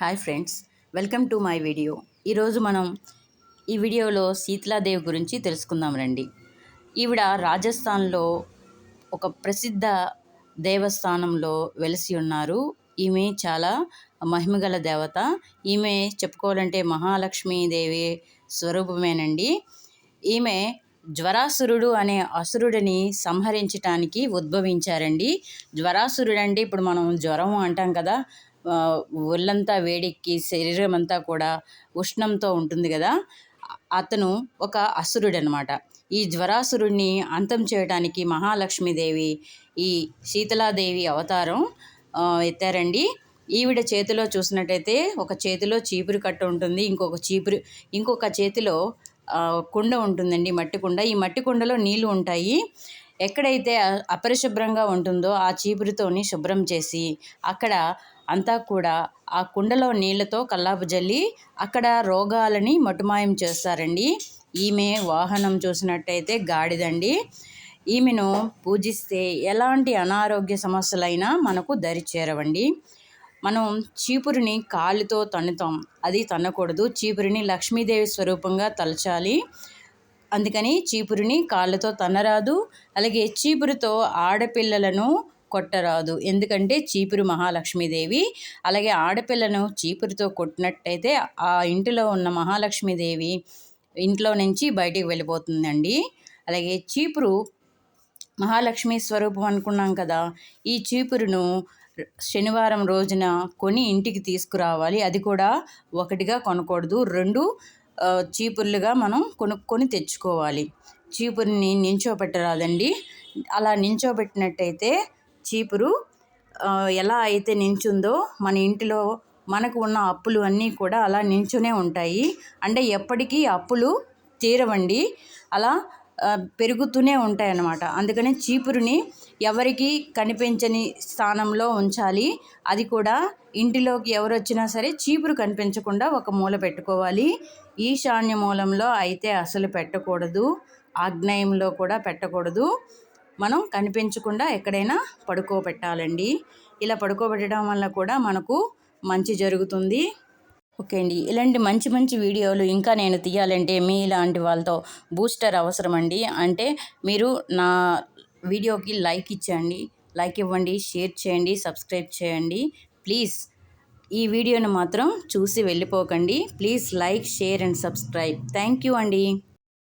Hi friends welcome to my video. ఈరోజు మనం ఈ వీడియోలో శీతలాదేవి గురించి తెలుసుకుందాం రండి. ఈవిడ రాజస్థాన్లో ఒక ప్రసిద్ధ దేవస్థానంలో వెలిసి ఉన్నారు. ఈమె చాలా మహిమగల దేవత. ఈమె చెప్పుకోవాలంటే మహాలక్ష్మీదేవి స్వరూపమేనండి. ఈమె జ్వరాసురుడు అనే అసురుడిని సంహరించటానికి ఉద్భవించారండి. జ్వరాసురుడు అంటే ఇప్పుడు మనం జ్వరం అంటాం కదా ఒళ్ళంతా వేడెక్కి శరీరం అంతా కూడా ఉష్ణంతో ఉంటుంది కదా. అతను ఒక అసురుడు అనమాట ఈ జ్వరాసురుడిని అంతం చేయడానికి మహాలక్ష్మీదేవి ఈ శీతలాదేవి అవతారం ఎత్తారండి. ఈవిడ చేతిలో చూసినట్టయితే ఒక చేతిలో చీపురు కట్ట ఉంటుంది. ఇంకొక చీపురు ఇంకొక చేతిలో కుండ ఉంటుందండి మట్టి కుండ. ఈ మట్టి కుండలో నీళ్ళు ఉంటాయి. ఎక్కడైతే అపరిశుభ్రంగా ఉంటుందో ఆ చీపురుతోని శుభ్రం చేసి అక్కడ అంతా కూడా ఆ కుండలో నీళ్ళతో కల్లాపు జల్లి అక్కడ రోగాలని మటుమాయం చేస్తారండి. ఈమె వాహనం చూసినట్టయితే గాడిదండి. ఈమెను పూజిస్తే ఎలాంటి అనారోగ్య సమస్యలైనా మనకు దరి చేరవండి. మనం చీపురిని కాలుతో తన్నుతాం. అది తన్నకూడదు. చీపురిని లక్ష్మీదేవి స్వరూపంగా తలచాలి. అందుకని చీపురుని కాళ్ళతో తన్నరాదు అలాగే చీపురుతో ఆడపిల్లలను కొట్టరాదు. ఎందుకంటే చీపురు మహాలక్ష్మీదేవి అలాగే ఆడపిల్లను చీపురుతో కొట్టినట్టయితే ఆ ఇంటిలో ఉన్న మహాలక్ష్మీదేవి ఇంట్లో నుంచి బయటికి వెళ్ళిపోతుందండి. అలాగే చీపురు మహాలక్ష్మి స్వరూపం అనుకున్నాం కదా ఈ చీపురును శనివారం రోజున కొని ఇంటికి తీసుకురావాలి. అది కూడా ఒకటిగా కొనకూడదు. రెండు చీపుర్లుగా మనం కొనుక్కొని తెచ్చుకోవాలి. చీపురుని నించోబెట్టరాదండి. అలా నించోబెట్టినట్టయితే చీపురు ఎలా అయితే నించుందో మన ఇంటిలో మనకు ఉన్న అప్పులు అన్నీ కూడా అలా నించునే ఉంటాయి. అంటే ఎప్పటికీ అప్పులు తీరవండి. అలా పెరుగుతూనే ఉంటాయన్నమాట. అందుకని చీపురుని ఎవరికి కనిపించని స్థానంలో ఉంచాలి. అది కూడా ఇంటిలోకి ఎవరు వచ్చినా సరే చీపురు కనిపించకుండా ఒక మూల పెట్టుకోవాలి. ఈశాన్య మూలంలో అయితే అసలు పెట్టకూడదు. ఆగ్నేయంలో కూడా పెట్టకూడదు. మనం కనిపించకుండా ఎక్కడైనా పడుకోబెట్టాలండి. ఇలా పడుకోబెట్టడం వల్ల కూడా మనకు మంచి జరుగుతుంది. ఓకే అండి. ఇలాంటి మంచి మంచి వీడియోలు ఇంకా నేను తీయాలంటే మీ ఇలాంటి వాళ్ళతో బూస్టర్ అవసరం అండి అంటే మీరు నా వీడియోకి లైక్ ఇచ్చండి లైక్ ఇవ్వండి షేర్ చేయండి సబ్స్క్రైబ్ చేయండి. ప్లీజ్ ఈ వీడియోను మాత్రం చూసి వెళ్ళిపోకండి. Please like share and subscribe. Thank you అండి.